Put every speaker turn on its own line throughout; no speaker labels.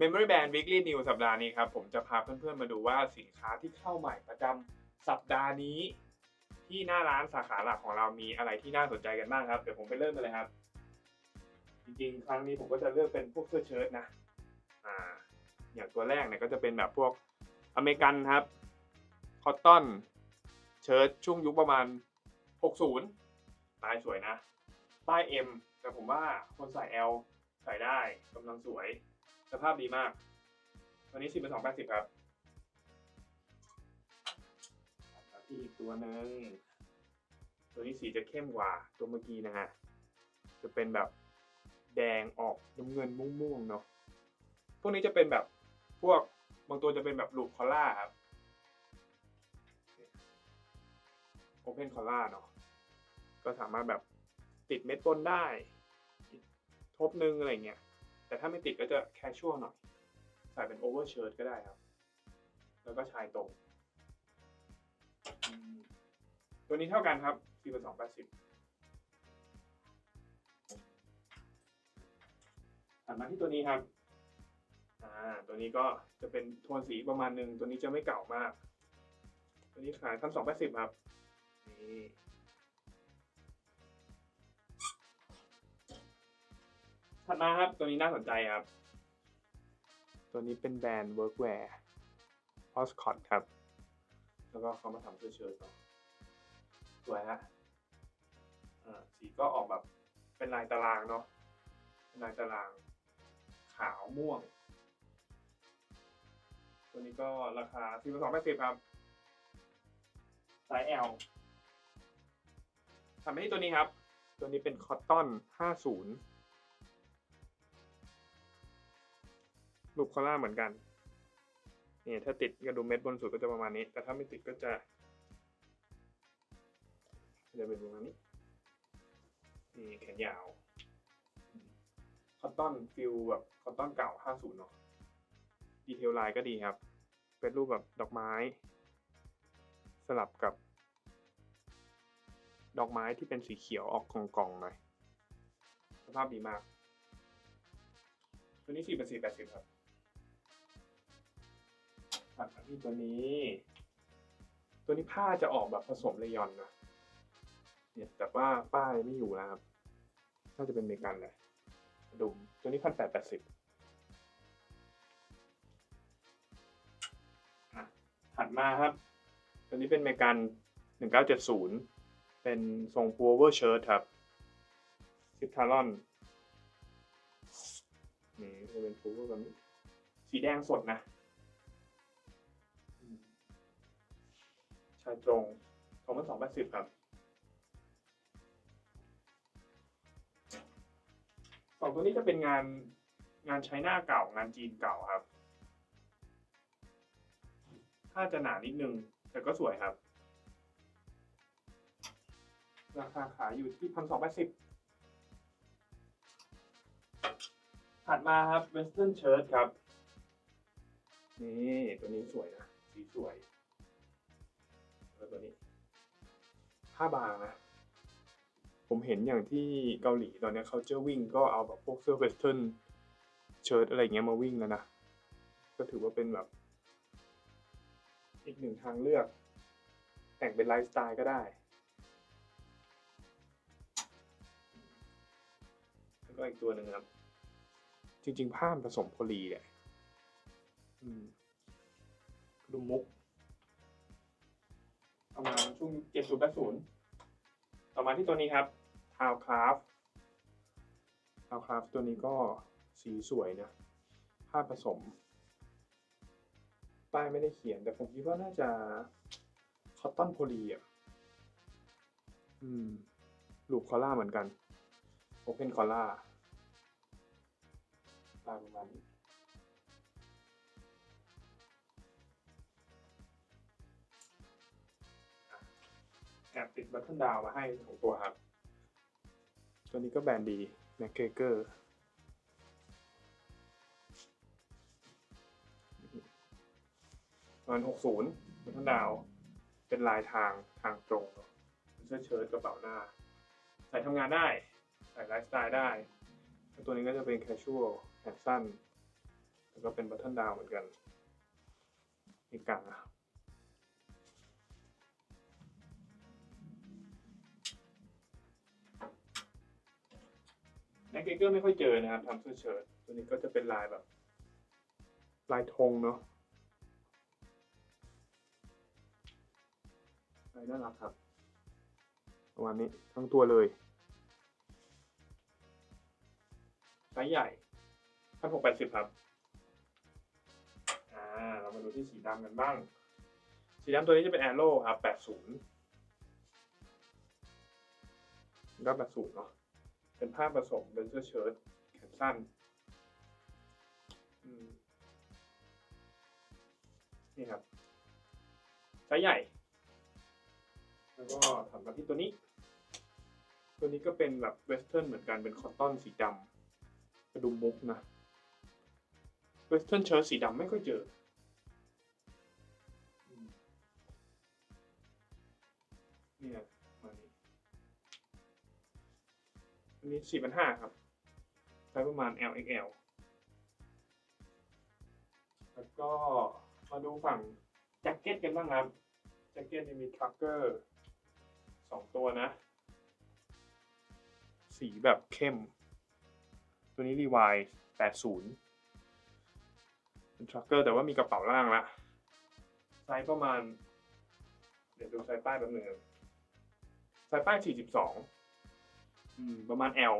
Memory Band Weekly News สัปดาห์นี้ครับ ผมจะพาเพื่อนๆมาดูว่าสินค้าที่เข้าใหม่ประจำสัปดาห์นี้ ที่หน้าร้านสาขาหลักของเรามีอะไรที่น่าสนใจกันบ้างครับ เดี๋ยวผมไปเริ่มกันเลยครับ จริงๆ ครั้งนี้ผมก็จะเลือกเป็นพวกเสื้อเชิ้ตนะอ่าอย่างตัวแรกเนี่ยก็จะเป็นแบบพวกอเมริกันครับคอตตอนเชิ้ตช่วงยุคประมาณ 60ลายสวยนะป้าย M แต่ผมว่าคนใส่ L ใส่ได้กำลังสวย สภาพดีมากตัวนี้สิบเป็นสองแปดสิบครับที่อีกตัวหนึ่งตัวนี้สีจะเข้มกว่าตัวเมื่อกี้นะฮะ จะเป็นแบบแดงออกน้ำเงินม่วงๆเนาะ พวกนี้จะเป็นแบบพวกบางตัวจะเป็นแบบลูกคอล่าครับโอเพนคอล่าเนาะ ก็สามารถแบบติดเม็ดบนได้ ทบนึงอะไรเงี้ย แต่ถ้าไม่ติดก็จะแคชชวลหน่อย ใส่เป็นโอเวอร์เชิ้ตก็ได้ครับ แล้วก็ชายตรง ตัวนี้เท่ากันครับ4เป็น2 80ถัดมาที่ตัวนี้ครับ อ่า ตัวนี้ก็จะเป็นโทนสีประมาณหนึ่ง ตัวนี้จะไม่เก่ามาก ตัวนี้ขายพันสองแปดสิบครับ นี่ ดมาครับ ตัวนี้น่าสนใจครับ ตัวนี้เป็นแบรนด์ Workwear o s c o t ครับ แล้วก็เขามาทำเสื้อเชิ้ตเนาะสวยฮะอ่าสีก็ออกแบบเป็นลายตารางเนาะเป็นลายตาราง ขาวม่วง ตัวนี้ก็ราคา4 2 8 0ครับไซส์ L ทำให้ที่ตัวนี้ครับ ตัวนี้เป็นคอตตอน 50 ลูกคอล่าเหมือนกันนี่ถ้าติดกระดุมเม็ดบนสุดก็จะประมาณนี้ แต่ถ้าไม่ติดก็จะจะเป็นประมาณนี้นี่แขนยาวคอตตอนฟิลแบบคอตตอนเก่า 50 เนาะดีเทลไลายก็ดีครับ เป็นรูปแบบดอกไม้ สลับกับ ดอกไม้ที่เป็นสีเขียวออกกองๆหน่อยสภาพดีมากตัวนี้4เป็น4 80 ครับ ถัดมาที่ตัวนี้ ตัวนี้ผ้าจะออกแบบผสมเลยอนนะเนี่ยแต่ว่าป้ายไม่อยู่แล้วครับน่าจะเป็นเมกันแหละดุมตัวนี้พันแปดแปดสิบถัดมาครับ ตัวนี้เป็นเมกันหนึ่งเก้าเจ็ดศูนย์เป็นทรงพูเวอร์เชิ้ตครับซิปทารอนนี่จะเป็นพูเวอร์แบบนี้สีแดงสดนะ ชายตรงสองพันสองแปดสิบครับสองตัวนี้จะเป็นงานงานใช้หน้าเก่างานจีนเก่าครับ ถ้าจะหนานิดนึง แต่ก็สวยครับ ราคาขายอยู่ที่พันสองสิบถัดมาครับเวสเทิร์นเชิ้ตครับ นี่ ตัวนี้สวยนะ สีสวย ตัวนี้ ผ้าบางนะ ผมเห็นอย่างที่เกาหลีตอนนี้เขาเจอวิ่งก็เอาแบบพวกเสื้อเวสเทิร์นเชิ้ตอะไรเงี้ยมาวิ่งแล้วนะ ก็ถือว่าเป็นแบบ อีกหนึ่งทางเลือก แต่งเป็นไลฟ์สไตล์ก็ได้แล้วก็อีกตัวหนึ่งครับ จริง ๆ ผ้ามผสมโพลีแหละดูมุก ประมาณช่วงเจ็ดศูนย์แปดศูนย์ต่อมาที่ตัวนี้ครับทาวคราฟทาวคราฟตัวนี้ก็สีสวยนะผ้าผสม ป้ายไม่ได้เขียน แต่ผมคิดว่าน่าจะคอตตอนโพลีอะอืมลูกคอล่าเหมือนกันโอเพนคอล่าลายประมาณนี้ บัตเทิลดาวมาให้ของตัวครับ ตัวนี้ก็แบรนด์ดีแมคเกเกอร์ประมาณหกศูนย์บัตเทิลดาว เป็นลายทางทางตรงเนอะเสื้อเชิ้ตกระเป๋าหน้า ใส่ทำงานได้ ใส่ไลฟ์สไตล์ได้ ตัวนี้ก็จะเป็นแคชชวลแขนสั้น แล้วก็เป็นบัตเทิลดาวเหมือนกันนี่กลางนะครับ แม็กเกอร์ไม่ค่อยเจอนะครับทำเสื้อเชิ้ตตัวนี้ก็จะเป็นลายแบบ ลายธงเนาะลายน่ารักครับประมาณนี้ทั้งตัวเลยไซส์ใหญ่พันหกแปดสิบครับ อ่า เรามาดูที่สีดำกันบ้าง สีดำตัวนี้จะเป็นแอโร่ครับแปดศูนย์ก็แปดศูนย์เนาะ เป็นผ้าผสมเป็นเสื้อเชิ้ตแขนสั้นนี่ครับไซส์ใหญ่ แล้วก็ถัดมาที่ตัวนี้ ตัวนี้ก็เป็นแบบเวสเทิร์นเหมือนกันเป็นคอตตอนสีดำกระดุมมุกนะเวสเทิร์นเชิ้ตสีดำไม่ค่อยเจออืมเนี่ย อันนี้สี่พันห้าครับไซส์ประมาณ LXL แล้วก็มาดูฝั่งแจ็คเก็ตกันบ้างครับแจ็คเก็ตจะมีทรัคเกอร์สองตัวนะ สีแบบเข้ม ตัวนี้รีวายแปดศูนย์เป็นทรัคเกอร์แต่ว่ามีกระเป๋าล่างละไซส์ประมาณ เดี๋ยวดูไซส์ป้ายแป๊บหนึงไซส์ป้ายสี่สิบสอง ประมาณ L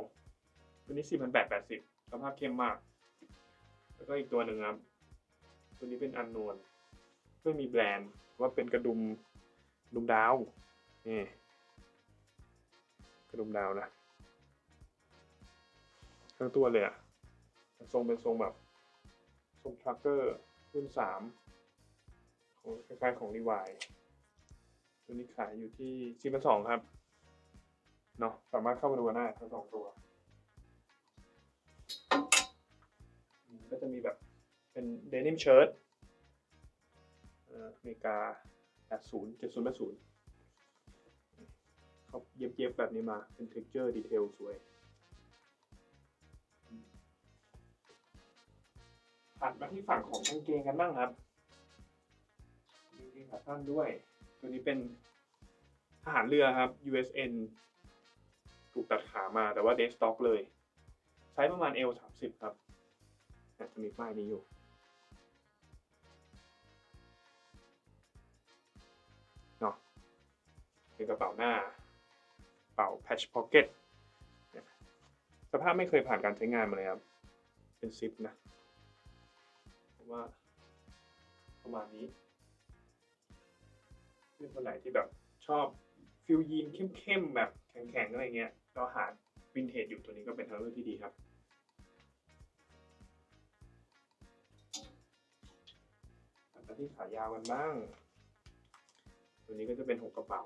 ตัวนี้สี่พันแปดแปดสิบสภาพเข้มมาก แล้วก็อีกตัวหนึ่งครับ ตัวนี้เป็นอันนวลไม่มีแบรนด์ว่าเป็นกระดุมดุมดาว นี่ กระดุมดาวนะ ทั้งตัวเลยอะทรงเป็นทรงแบบ ทรงทรัคเกอร์รุ่นสามของคล้ายๆของรีวายตัวนี้ขายอยู่ที่สี่พันสองครับ เนาะสามารถเข้ามาดูกันได้ทั้งสองตัวก็จะมีแบบเป็นเดนิมเชิ้ตอเมริกา 80 70 80เขาเย็บๆแบบนี้มาเป็น texture detail สวยถัดมาที่ฝั่งของกางเกงกันบ้างครับกางเกงขาสั้นด้วย ตัวนี้เป็นทหารเรือครับ USN ถูกตัดขามาแต่ว่า dead stock เลยไซส์ประมาณ L 30ครับจะมีป้ายนี้อยู่ เนาะเป็นกระเป๋าหน้ากระเป๋า patch pocket เนี่ยสภาพไม่เคยผ่านการใช้งานมาเลยครับ เป็นซิปนะผมว่าประมาณนี้เพื่อนคนไหนที่แบบชอบฟิลยีนเข้มๆแบบแข็งๆอะไรเงี้ย ก็หาวินเทจอยู่ตัวนี้ก็เป็นทางเลือกที่ดีครับ มาที่ขายาวกันบ้าง ตัวนี้ก็จะเป็นหกกระเป๋า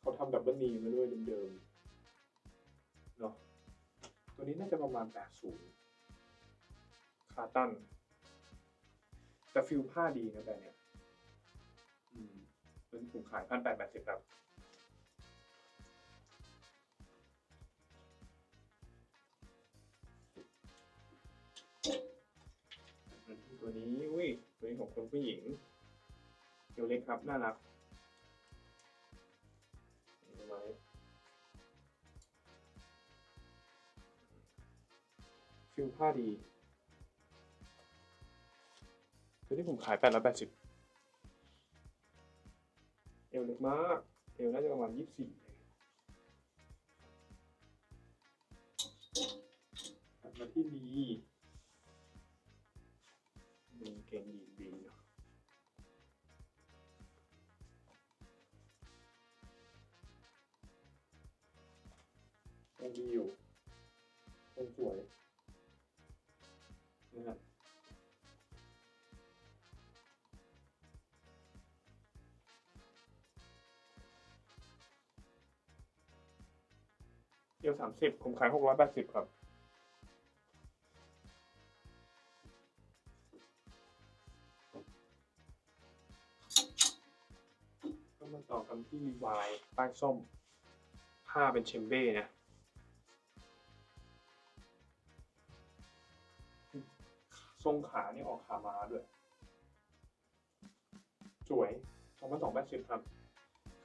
เขาทำดับเบิลนีมาด้วยเดิมๆเนาะ ตัวนี้น่าจะประมาณ 80 คาตัน แต่ฟิลผ้าดีนะแบบเนี้ยอืมตันี้ผมขายพันแปดแปดสิบครับ ตัวนี้ของคนผู้หญิงเอวเล็กครับ น่ารักไว้ฟิลผ้าดีตัวนี้ผมขายแปดร้อยแปดสิบเอวเล็กมาก เอวน่าจะประมาณยี่สิบสี่ถัดมาที่ดี ดีอยู่ยังสวยนะครับเดียวสามสิบผมขายหกร้อยแปดสิบครับก็มาต่อกันที่รีวายป้ายส้มผ้าเป็นเชมเบ้นะ ทรงขานี่ออกขามาด้วย สวยสองพันสองแปดสิบครับ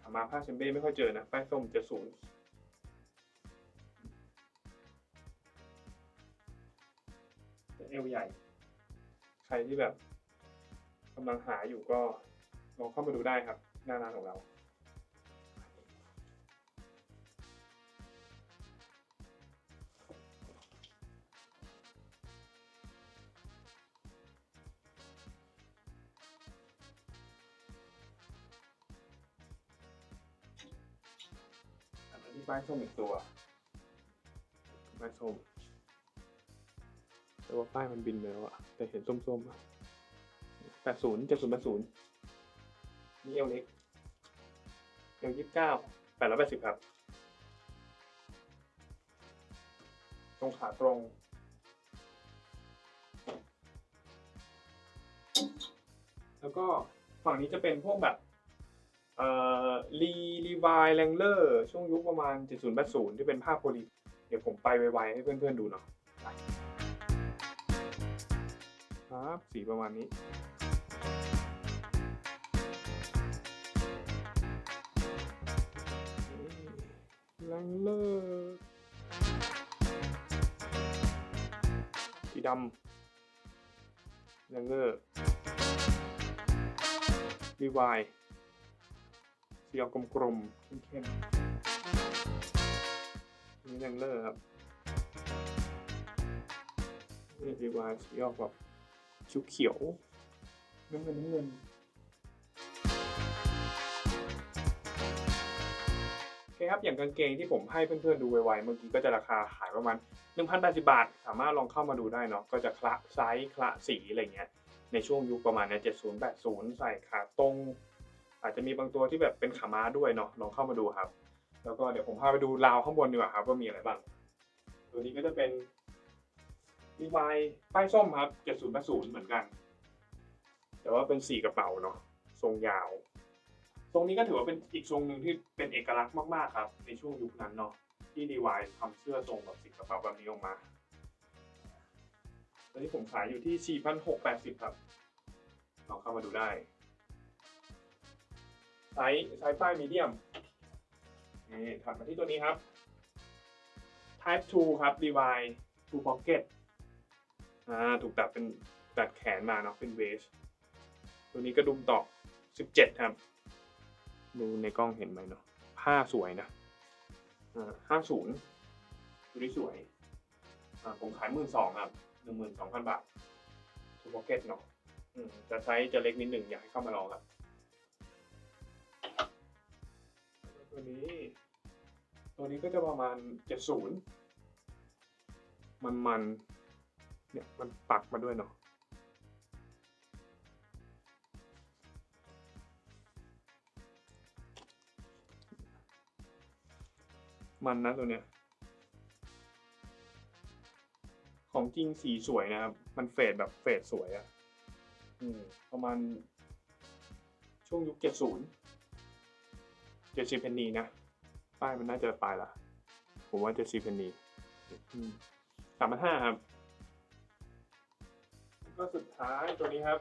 ขามาผ้าเชมเบ้ไม่ค่อยเจอนะ ป้ายส้มจะศูนย์เอวใหญ่ ใครที่แบบกำลังหาอยู่ก็ลองเข้ามาดูได้ครับ หน้าร้านของเรา อันนี้ป้าส้มอีกตัวป้าส้ม แต่ว่าป้ายมันบินไปแล้วอะแต่เห็นส้มๆอะแปดศูนย์เจ็ดศูนย์แปดศูนย์นี่เอวเล็กเอวยี่สิบเก้าแปดร้อยแปดสิบครับ ตรงขาตรงแล้วก็ฝั่งนี้จะเป็นพวกแบบ รีรีวายแรงเลอร์ ช่วงยุคประมาณ 70 80 ที่เป็นภาพโพลีเดี๋ยวผมไปไวๆให้เพื่อนๆดูเนาะไปครับสีประมาณนี้แรงเลอร์สีดำแรงเลอร์รีวาย สีออกกลมๆเข้มๆนี่แรงเลอร์ครับนี่ดีกว่าสีออกแบบชุเขียวน้ำเงินน้ำเงินโอเคครับอย่างกางเกงที่ผมให้เพื่อนๆดูไวๆเมื่อกี้ก็จะราคาขายประมาณ1,080บาท สามารถลองเข้ามาดูได้เนาะก็จะคละไซส์คละสีอะไรเงี้ยในช่วงยุคประมาณเนี้ย70 80 ใส่ขาตรง อาจจะมีบางตัวที่แบบเป็นขาม้าด้วยเนาะลองเข้ามาดูครับ แล้วก็เดี๋ยวผมพาไปดูราวข้างบนดีกว่าครับว่ามีอะไรบ้างตัวนี้ก็จะเป็นรีวายป้ายส้มครับ7080เหมือนกัน แต่ว่าเป็นสีกระเป๋าเนาะทรงยาว ทรงนี้ก็ถือว่าเป็นอีกทรงหนึ่งที่เป็นเอกลักษณ์มากๆครับ ในช่วงยุคนั้นเนาะที่ดีวายทำเสื้อทรงแบบสีกระเป๋าแบบนี้ออกมาตอนนี้ผมขายอยู่ที่ 4,680 ครับลองเข้ามาดูได้ ซส์ไซส์ป้ายมีเดียมนี่ถัดมาที่ตัวนี้ครับ Type 2 ครับ Levi 2 Pocket อ่าถูกตัดเป็นตัดแขนมาเนาะเป็นเวสตัวนี้กระดุมตอก17 ครับ ดูในกล้องเห็นไหมเนาะผ้าสวยนะอ่า50ตัวนี้สวยอ่าผมขายหมื่นสองครับหนึ่งหมื่นสองพันบาท2 Pocket เนาะอืมแต่ไซส์จะเล็กนิดหนึ่งอยากให้เข้ามาลองครับ นี้ ตัวนี้ก็จะประมาณเจ็ดศูนย์มันมันเนี่ยมันปักมาด้วยเนาะมันนะตัวเนี้ย ของจริงสีสวยนะครับ มันเฟดแบบเฟดสวยอะอืมประมาณช่วงยุคเจ็ดศูนย์ เจสิบเพนนีนะ ป้ายมันน่าจะปลายละ ผมว่าเจสิบเพนนีสามพันห้าครับ ก็สุดท้ายตัวนี้ครับ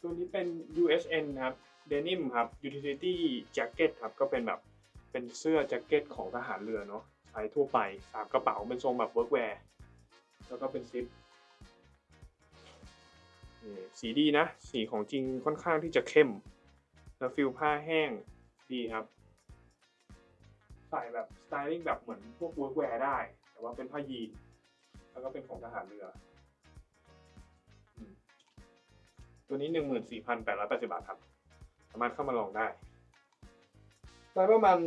ตัวนี้เป็น USN ครับ Denim ครับ Utility Jacket ครับก็เป็นแบบเป็นเสื้อแจ็คเก็ตของทหารเรือเนาะใช้ทั่วไปสามกระเป๋าเป็นทรงแบบ workwear แล้วก็เป็นซิปสีดีนะ สีของจริงค่อนข้างที่จะเข้ม แล้วฟิลผ้าแห้งดีครับ ใส่แบบสไตลิ่งแบบเหมือนพวกเวิร์กแวร์ได้ แต่ว่าเป็นผ้ายีน แล้วก็เป็นของทหารเรืออืมตัวนี้หนึ่งหมื่นสี่พันแปดร้อยแปดสิบาทครับ สามารถเข้ามาลองได้ไซส์ประมาณ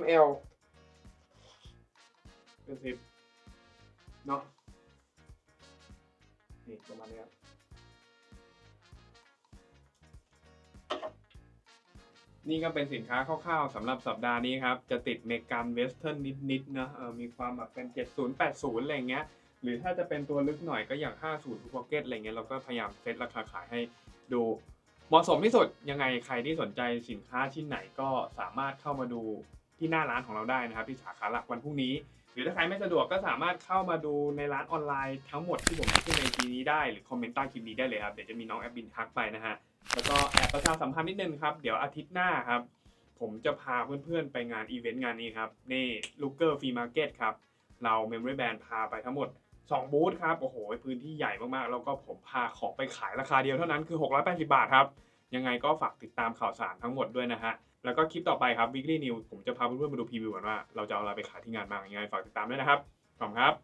ml เป็นสิบเนาะนี่ประมาณนี้ครับ นี่ก็เป็นสินค้าคร่าวๆสำหรับสัปดาห์นี้ครับ จะติดเมกันเวสเทิร์นนิดๆนะเออมีความแบบเป็น 70 80 อะไรเงี้ย หรือถ้าจะเป็นตัวลึกหน่อยก็อย่าง 50ทุกพ็อกเก็ตอะไรเงี้ยเราก็พยายามเซตราคาขายให้ดูเหมาะสมที่สุดยังไงใครที่สนใจสินค้าชิ้นไหนก็สามารถเข้ามาดูที่หน้าร้านของเราได้นะครับ ที่สาขาหลักวันพรุ่งนี้ หรือถ้าใครไม่สะดวกก็สามารถเข้ามาดูในร้านออนไลน์ทั้งหมดที่ผมขึ้นในทีนี้ได้หรือคอมเมนต์ใต้คลิปนี้ได้เลยครับเดี๋ยวจะมีน้องแอดมินทักไปนะฮะ แล้วก็แอบประชาสัมพันธ์นิดนึงครับ เดี๋ยวอาทิตย์หน้าครับ ผมจะพาเพื่อนๆไปงานอีเวนต์งานนี้ครับ นี่ลูเกอร์ฟรีมาร์เก็ตครับ เราเมมโมรี่แบนด์พาไปทั้งหมด 2 บูธครับ โอ้โห พื้นที่ใหญ่มากๆ แล้วก็ผมพาของไปขายราคาเดียวเท่านั้นคือ 680 บาทครับ ยังไงก็ฝากติดตามข่าวสารทั้งหมดด้วยนะฮะ แล้วก็คลิปต่อไปครับ Weekly News ผมจะพาเพื่อนๆมาดูพรีวิวกันว่าเราจะเอาอะไรไปขายที่งานบ้างยังไงฝากติดตามด้วยนะครับขอบคุณครับ